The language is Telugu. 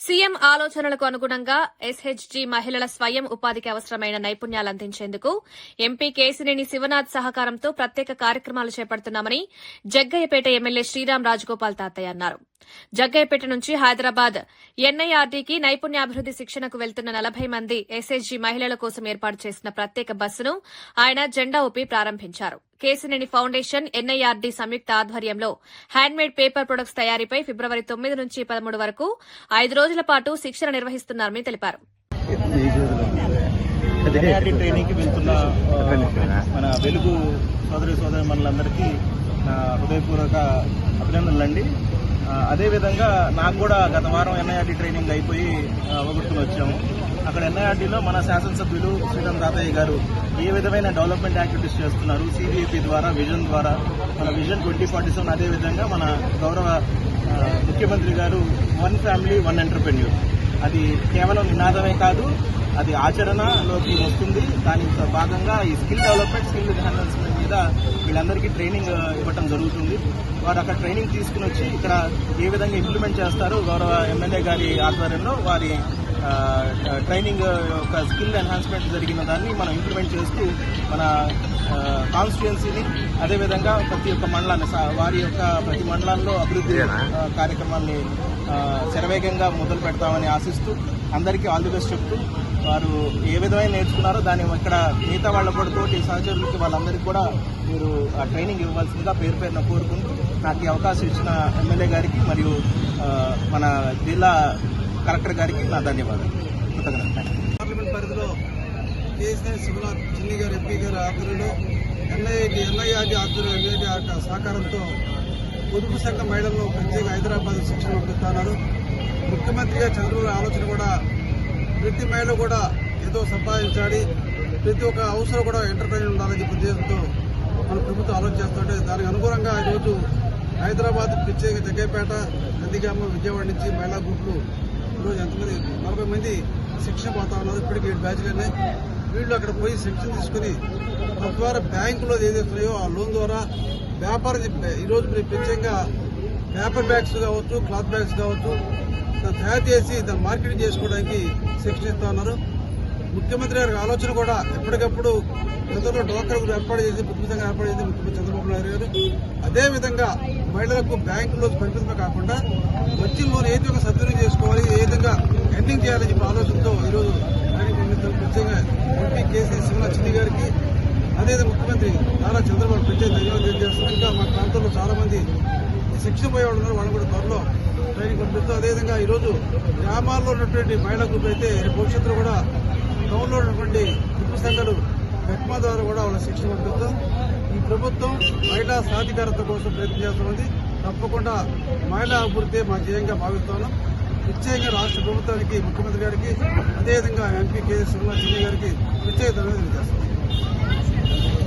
సీఎం ఆలోచనలకు అనుగుణంగా ఎస్హెచ్జీ మహిళల స్వయం ఉపాధికి అవసరమైన నైపుణ్యాలు అందించేందుకు ఎంపీ కేసినేని శివనాథ్ సహకారంతో ప్రత్యేక కార్యక్రమాలు చేపడుతున్నామని జగ్గయ్యపేట ఎమ్మెల్యే శ్రీరామ్ రాజగోపాల్ తాతయ్య అన్నారు. జగ్గయ్యపేట నుంచి హైదరాబాద్. ఎన్ఐఆర్డీకి నైపుణ్యాభివృద్ది శిక్షణకు వెళ్తున్న నలభై మంది ఎస్ఎస్జీ మహిళల కోసం ఏర్పాటు చేసిన ప్రత్యేక బస్సును ఆయన జెండా ఊపి ప్రారంభించారు. కేసినేని ఫౌండేషన్ ఎన్ఐఆర్డీ సంయుక్త ఆధ్వర్యంలో హ్యాండ్మేడ్ పేపర్ ప్రొడక్ట్స్ తయారీపై ఫిబ్రవరి తొమ్మిది నుంచి పదమూడు వరకు ఐదు రోజుల పాటు శిక్షణ నిర్వహిస్తున్నారని తెలిపారు. ట్రైనింగ్కి వెళ్తున్న మన వెలుగు సోదరి సోదరి మనలందరికీ నా హృదయపూర్వక అభినందనలు అండి అదేవిధంగా నాకు కూడా గత వారం ఎన్ఐఆర్టీ ట్రైనింగ్ అయిపోయి ఆ, అవగొట్టుకుని వచ్చాము. అక్కడ ఎన్ఐఆర్టీలో మన శాసనసభ్యులు శ్రీరామ్ తాతయ్య గారు ఏ విధమైన డెవలప్మెంట్ యాక్టివిటీస్ చేస్తున్నారు? సిబిఐపి ద్వారా విజన్ ద్వారా మన విజన్ ట్వంటీ ఫార్టీ సెవెన్ అదేవిధంగా మన గౌరవ ముఖ్యమంత్రి గారు వన్ ఫ్యామిలీ వన్ ఎంటర్ప్రెన్యూర్ అది కేవలం నినాదమే కాదు అది ఆచరణలోకి వస్తుంది. దాని భాగంగా ఈ స్కిల్ డెవలప్మెంట్ స్కిల్ ఎన్హాన్స్మెంట్ మీద వీళ్ళందరికీ ట్రైనింగ్ ఇవ్వటం జరుగుతుంది. వారు అక్కడ ట్రైనింగ్ తీసుకుని వచ్చి ఇక్కడ ఏ విధంగా ఇంప్లిమెంట్ చేస్తారో గౌరవ ఎమ్మెల్యే గారి ఆధ్వర్యంలో వారి ట్రైనింగ్ యొక్క స్కిల్ ఎన్హాన్స్మెంట్ జరిగిన దాన్ని మనం ఇంప్లిమెంట్ చేస్తూ మన కాన్స్టిట్యుయెన్సీని అదేవిధంగా ప్రతి ఒక్క మండలాన్ని వారి యొక్క ప్రతి మండలాల్లో అభివృద్ధి కార్యక్రమాన్ని శరవేగంగా మొదలు పెడతామని ఆశిస్తూ అందరికీ ఆల్ ది బెస్ట్ చెప్తూ వారు ఏ విధమైన నేర్చుకున్నారో దాన్ని ఇక్కడ మిగతా వాళ్ళ కూడా తోటి సహచరులకి వాళ్ళందరికీ కూడా మీరు ఆ ట్రైనింగ్ ఇవ్వాల్సిందిగా పేరు పేరున కోరుకుంటూ నాకు ఈ అవకాశం ఇచ్చిన ఎమ్మెల్యే గారికి మరియు మన జిల్లా కలెక్టర్ గారికి నా ధన్యవాదాలు. కృతజ్ఞతలు. పార్లమెంట్ పరిధిలో కేసీఆర్ శివనాథ్ చిన్ని గారు ఎంపీ గారి ఆధ్వర్యంలో ఎన్ఐటి ఎన్ఐఆర్జీ ఆధ్వర్యం ఎన్ఐటి సహకారంతో పొదుపు సంఘ మహిళలను ప్రత్యేక హైదరాబాద్ శిక్షణ పొందుతున్నారు. ముఖ్యమంత్రిగా చంద్రబాబు ఆలోచన కూడా ప్రతి మహిళ కూడా ఏదో సంపాదించాలి ప్రతి ఒక్క అవసరం కూడా ఎంటర్టైన్ ఉండాలని చెప్పి ఉద్దేశంతో మన ప్రభుత్వం ఆలోచన చేస్తుంటే దానికి అనుగుణంగా ఈరోజు హైదరాబాద్ ప్రత్యేక జగ్గైపేట నందిగామ విజయవాడ నుంచి మహిళా గ్రూపులు ఈరోజు ఎంతమంది నలభై మంది శిక్షణ పోతా ఉన్నారు. ఇప్పటికి ఏడు బ్యాచ్లు ఉన్నాయి వీళ్ళు అక్కడ పోయి శిక్షణ తీసుకుని తద్వారా బ్యాంకులో ఏదైతున్నాయో ఆ లోన్ ద్వారా వ్యాపారం చెప్పి- ఈరోజు మీరు ప్రత్యేకంగా పేపర్ బ్యాగ్స్ కావచ్చు క్లాత్ బ్యాగ్స్ కావచ్చు దాన్ని తయారు చేసి దాన్ని మార్కెటింగ్ చేసుకోవడానికి శిక్షణ ఇస్తా ఉన్నారు. ముఖ్యమంత్రి గారి ఆలోచన కూడా ఎప్పటికప్పుడు గతంలో డోక్రా ఏర్పాటు చేసి పుస్తకంగా ఏర్పాటు చేసి ముఖ్యమంత్రి చంద్రబాబు నాయుడు గారు. అదేవిధంగా మహిళలకు బ్యాంకులో పరిమితమే కాకుండా వచ్చిన లోన్ ఏది ఒక సద్వినియోగం చేసుకోవాలి. చేయాలని చెప్పి ఆలోచనతో ఈరోజు ముఖ్యంగా ఎంపీ కేసీ సింహా చిన్ని గారికి అదేవిధంగా ముఖ్యమంత్రి నారా చంద్రబాబు ప్రత్యేక ధన్యవాదాలు తెలియజేస్తున్నాం. ఇంకా మా ప్రాంతంలో చాలా మంది శిక్షణ పోయేవాళ్ళు ఉన్నారు వాళ్ళు కూడా త్వరలో ట్రైనింగ్ పంపిస్తూ అదేవిధంగా ఈరోజు గ్రామాల్లో ఉన్నటువంటి మహిళా గ్రూప్ అయితే భవిష్యత్తులో కూడా టౌన్లో ఉన్నటువంటి గ్రూప్ సంఘాలు మెట్మా ద్వారా కూడా వాళ్ళ శిక్షణ పంపిస్తాం. ఈ ప్రభుత్వం మహిళా సాధికారత కోసం ప్రయత్నం చేస్తున్నది. తప్పకుండా మహిళా అభివృద్ధి మా ధ్యేయంగా భావిస్తున్నాం. ప్రత్యేకంగా రాష్ట్ర ప్రభుత్వానికి ముఖ్యమంత్రి గారికి అదేవిధంగా ఎంపీ కె శ్రీనివాస్ గారికి ప్రత్యేక ధన్యవాదాలు తెలియజేస్తున్నాం